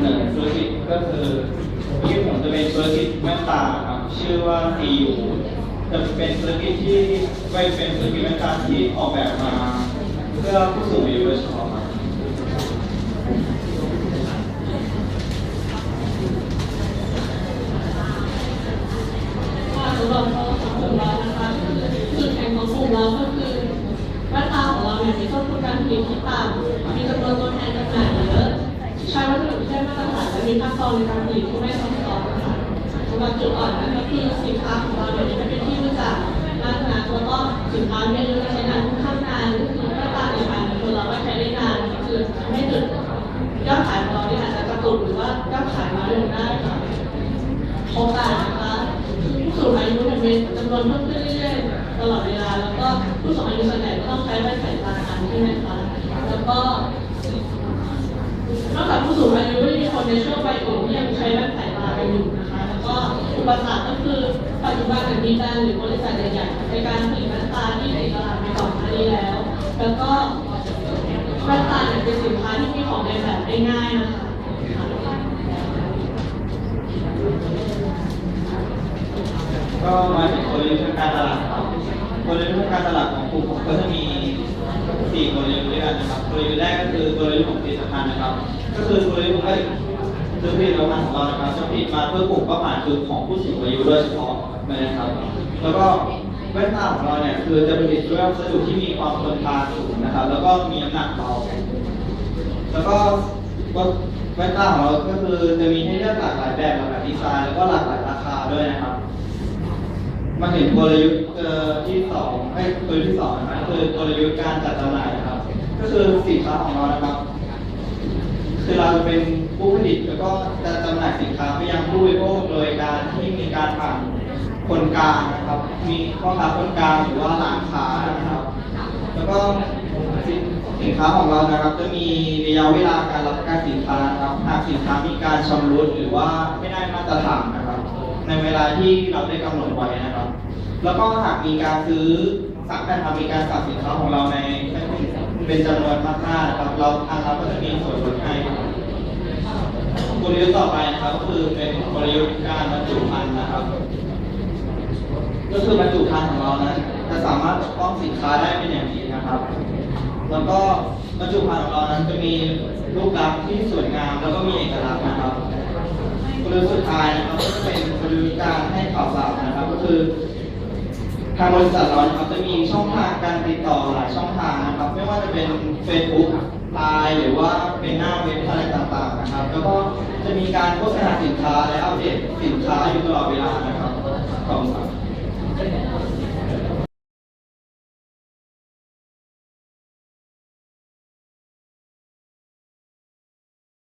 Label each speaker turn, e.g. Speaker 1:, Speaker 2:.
Speaker 1: เสนอธุรกิจก็คือที่ผมจะเป็นธุรกิจแว่นตาครับชื่อว่า TU จะเป็นธุรกิจที่ไม่เป็นธุรกิจแว่นตาที่ออกแบบมาเพื่อผู้สูงอายุโดยเฉพาะครับ
Speaker 2: ค่ะสำหรับเราของเรานะคะจุดแข็งของกลุ่มเราก็คือแว่นตาของเราเนี่ยมีต้นทุนการผลิตที่ต่ำมีจำนวนตัวแทนจำหน่ายเยอะ ใช้วัสดุที่ได้มาตรฐานและมีขั้นตอนในการผลิตที่ไม่ซับซ้อนค่ะสำหรับจุดอ่อนนั่นก็คือสินค้าของเราเนี่ยไม่เป็นที่รู้จักมากนักแล้วก็สินค้าเนี่ยจะใช้งานค่อนข้างนานก็คือแว่นตาในพันคนเราก็ใช้ได้นานคือไม่ถึงยอดขายของเราเนี่ยอาจจะกระตุกหรือว่ายอดขายน้อยลงได้ค่ะโอกาสนะคะผู้สูงอายุเนี่ยมีจำนวนเพิ่มขึ้นเรื่อยๆตลอดเวลาแล้วก็ผู้สูงอายุส่วนใหญ่ก็ต้องใช้แว่สายตากันใช่ไหมคะแล้วก็ นอกจากผู้สูงอายุยังมีคนในช่วงวัยอื่นที่ยังใช้แว่นสายตากันอยู่นะคะ แล้วก็อุปสรรคก็คือปัจจุบันเนี่ยมีแบรนด์หรือบริษัทใหญ่ๆในการผลิตแว่นตาที่ในตลาดไปก่อนหน้านี้แล้ว แล้วก็แว่นตาเนี่ยเป็นสินค้าที่มีของในแบบได้ง่ายนะคะ
Speaker 1: ก็มาถึงกลยุทธ์ทางการตลาดครับกลยุทธ์ทางการตลาดของกลุ่มผมก็จะมีสี่กลยุทธ์ด้วยกันนะครับกลยุทธ์แรกก็คือกลยุทธ์ของผลิตภัณฑ์นะครับ ก็คือกลยุทธ์เอ้ยคือผลิตภัณฑ์ของเรานะครับจะผลิตมาเพื่อกลุ่มเป้าหมายคือของผู้สูงอายุโดยเฉพาะนะครับ แล้วก็แว่นตาของเราเนี่ยคือจะผลิตด้วยวัสดุที่มีความทนทานสูงนะครับ แล้วก็มีน้ำหนักเบาแล้วก็แว่นตาของเราก็คือจะมีให้เลือกหลากหลายแบบหลากหลายดีไซน์แล้วก็หลากหลายราคาด้วยนะครับมาถึงกลยุทธ์ที่สองไอ้กลยุทธ์ที่สองนะครับคือกลยุทธ์การจัดจำหน่ายนะครับ ก็คือสินค้าของเรานะครับ คือเราเป็นผู้ผลิตแล้วก็จะจำหน่ายสินค้าไปยังผู้บริโภคโดยการที่มีการผ่านคนกลางนะครับ มีพ่อค้าคนกลางหรือว่าร้านค้านะครับ แล้วก็สินสินค้าของเรานะครับ จะมีระยะเวลาการรับประกันสินค้านะครับหากสินค้ามีการชำรุดหรือว่าไม่ได้มาตรฐานนะครับ ในเวลาที่เราได้กำหนดไว้นะครับ แล้วก็หากมีการซื้อสั่งนะครับมีการสั่งสินค้าของเราในเป็นจำนวนมากๆนะครับ เราทางเราก็จะมีส่วนลดให้ ไปนะครับก็คือเป็นกลยุทธ์การบรรจุภัณฑ์นะครับ ก็คือบรรจุภัณฑ์ของเรานั้นจะสามารถปกป้องสินค้าได้เป็นอย่างดีนะครับ แล้วก็บรรจุภัณฑ์ของเรานั้นจะมีรูปลักษณ์ที่สวยงามแล้วก็มีเอกลักษณ์นะครับกลยุทธ์สุดท้ายนะครับก็จะเป็นกลยุทธ์การให้ข่าวสารนะครับ ก็คือทางบริษัทเรานะครับจะมีช่องทางการติดต่อหลายช่องทางนะครับ ไม่ว่าจะเป็น Facebook ไลน์หรือว่าเป็นหน้าเว็บอะไรต่างๆนะครับ แล้วก็จะมีการโฆษณาสินค้าและอัปเดตสินค้าอยู่ตลอดเวลานะครับขอบคุณครับ